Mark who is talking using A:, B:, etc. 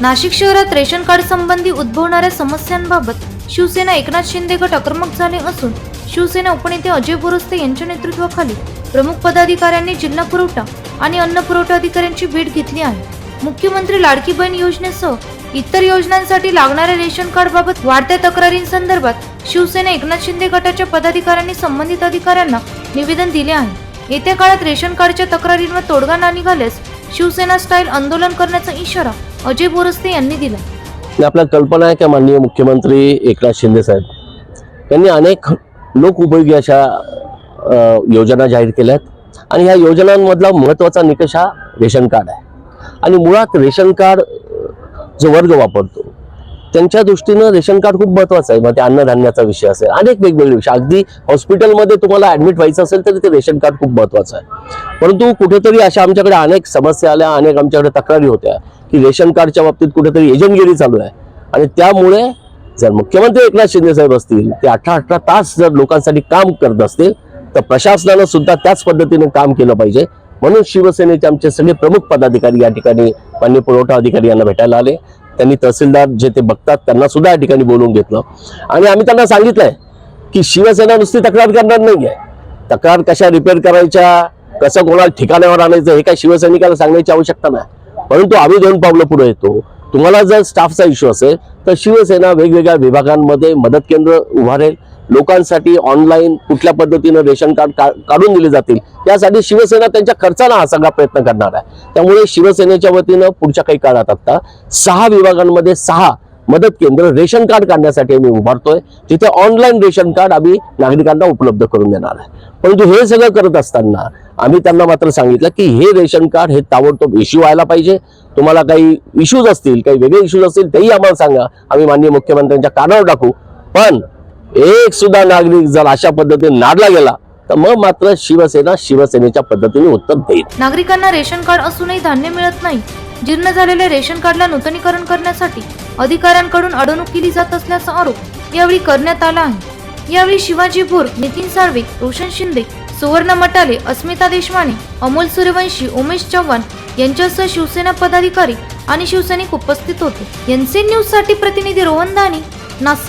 A: नाशिक शहरात ration card संबंधी उद्भवणाऱ्या समस्यांबाबत शिवसेना एकनाथ शिंदे गट आक्रमक झाले असून शिवसेना उपनेते अजय बोरस्ते यांच्या नेतृत्वाखाली प्रमुख पदाधिकाऱ्यांनी जिल्हा पुरवठा आणि अन्न पुरवठा अधिकाऱ्यांची भेट घेतली आहे. मुख्यमंत्री लाडकी बहीण योजनेसह इतर योजनांसाठी लागणाऱ्या रेशन कार्ड बाबत वाढत्या तक्रारींसंदर्भात शिवसेना एकनाथ शिंदे गटाच्या पदाधिकाऱ्यांनी संबंधित अधिकाऱ्यांना निवेदन दिले आहे. येत्या काळात रेशन कार्डच्या तक्रारींवर तोडगा ना निघाल्यास शिवसेना स्टाईल आंदोलन करण्याचा इशारा अजय बोरस्ते यांनी दिला.
B: आपल्या कल्पना आहे की माननीय मुख्यमंत्री एकनाथ शिंदे साहेब यांनी अनेक लोकउपयोगी अशा योजना जाहीर केल्या आहेत आणि ह्या योजनांमधला महत्त्वाचा निकष हा रेशन कार्ड आहे. आणि मुळात रेशन कार्ड जो वर्ग वापरतो त्यांच्या दृष्टीनं रेशन कार्ड खूप महत्त्वाचं आहे. मग ते अन्नधान्याचा विषय असेल अनेक वेगवेगळे विषय. अगदी हॉस्पिटलमध्ये तुम्हाला ऍडमिट व्हायचं असेल तरी ते रेशन कार्ड खूप महत्त्वाचं आहे. परंतु कुठेतरी अशा आमच्याकडे अनेक समस्या आल्या अनेक आमच्याकडे तक्रारी होत्या की रेशन कार्डच्या बाबतीत कुठेतरी एजंटगिरी चालू आहे. आणि त्यामुळे जर मुख्यमंत्री एकनाथ शिंदे साहेब असतील ते अठरा अठरा तास जर लोकांसाठी काम करत असतील तर प्रशासनानं सुद्धा त्याच पद्धतीने काम केलं पाहिजे. म्हणून शिवसेनेचे आमचे सगळे प्रमुख पदाधिकारी या ठिकाणी मान्य पुरवठा अधिकारी यांना भेटायला आले. त्यांनी तहसीलदार जे ते बघतात त्यांना सुद्धा या ठिकाणी बोलवून घेतलं. आणि आम्ही त्यांना सांगितलंय की शिवसेना नुसती तक्रार करणार नाही आहे तक्रार कशा रिपेअर करायच्या कसं कोणाला ठिकाणावर आणायचं हे काय शिवसैनिकाला सांगण्याची आवश्यकता नाही. परंतु आम्ही दोन पावलं पुढे येतो. तुम्हाला जर स्टाफचा इश्यू असेल तर शिवसेना वेगवेगळ्या विभागांमध्ये मदत केंद्र उभारेल. लोकांसाठी ऑनलाईन कुठल्या पद्धतीनं रेशन कार्ड का- काढून दिले जातील यासाठी शिवसेना त्यांच्या खर्चाला हा सगळा प्रयत्न करणार आहे. त्यामुळे शिवसेनेच्या वतीनं पुढच्या काही काळात आता सहा विभागांमध्ये सहा मदत केंद्र रेशन कार्ड काढण्यासाठी आम्ही उभारतोय. जिथे ऑनलाईन रेशन कार्ड आम्ही नागरिकांना उपलब्ध करून देणार आहे. परंतु हे सगळं करत असताना आम्ही त्यांना मात्र सांगितलं की हे रेशन कार्ड हे ताबडतोब इश्यू व्हायला पाहिजे. तुम्हाला काही इश्यूज असतील काही वेगळे इश्यूज असतील तेही आम्हाला सांगा. आम्ही माननीय मुख्यमंत्र्यांच्या कानावर टाकू. पण एक सुद्धा नागरिक जर अशा पद्धतीने नाडला गेला तर मग मात्र शिवसेना शिवसेनेच्या पद्धतीने उत्तर देईल.
A: नागरिकांना रेशन कार्ड असूनही धान्य मिळत नाही. जीर्ण झालेल्या रेशन कार्डला नूतनीकरण करण्यासाठी अधिकाऱ्यांकडून अडवणूक केली जात असल्याचा आरोप यावेळी करण्यात आला आहे. यावेळी शिवाजी भोर नितीन साळवे रोशन शिंदे सुवर्ण मटाले अस्मिता देशमाने अमोल सूर्यवंशी उमेश चव्हाण यांच्यासह शिवसेना पदाधिकारी आणि शिवसैनिक उपस्थित होते. एनसी न्यूजसाठी प्रतिनिधी रोहन दानी नाशिक.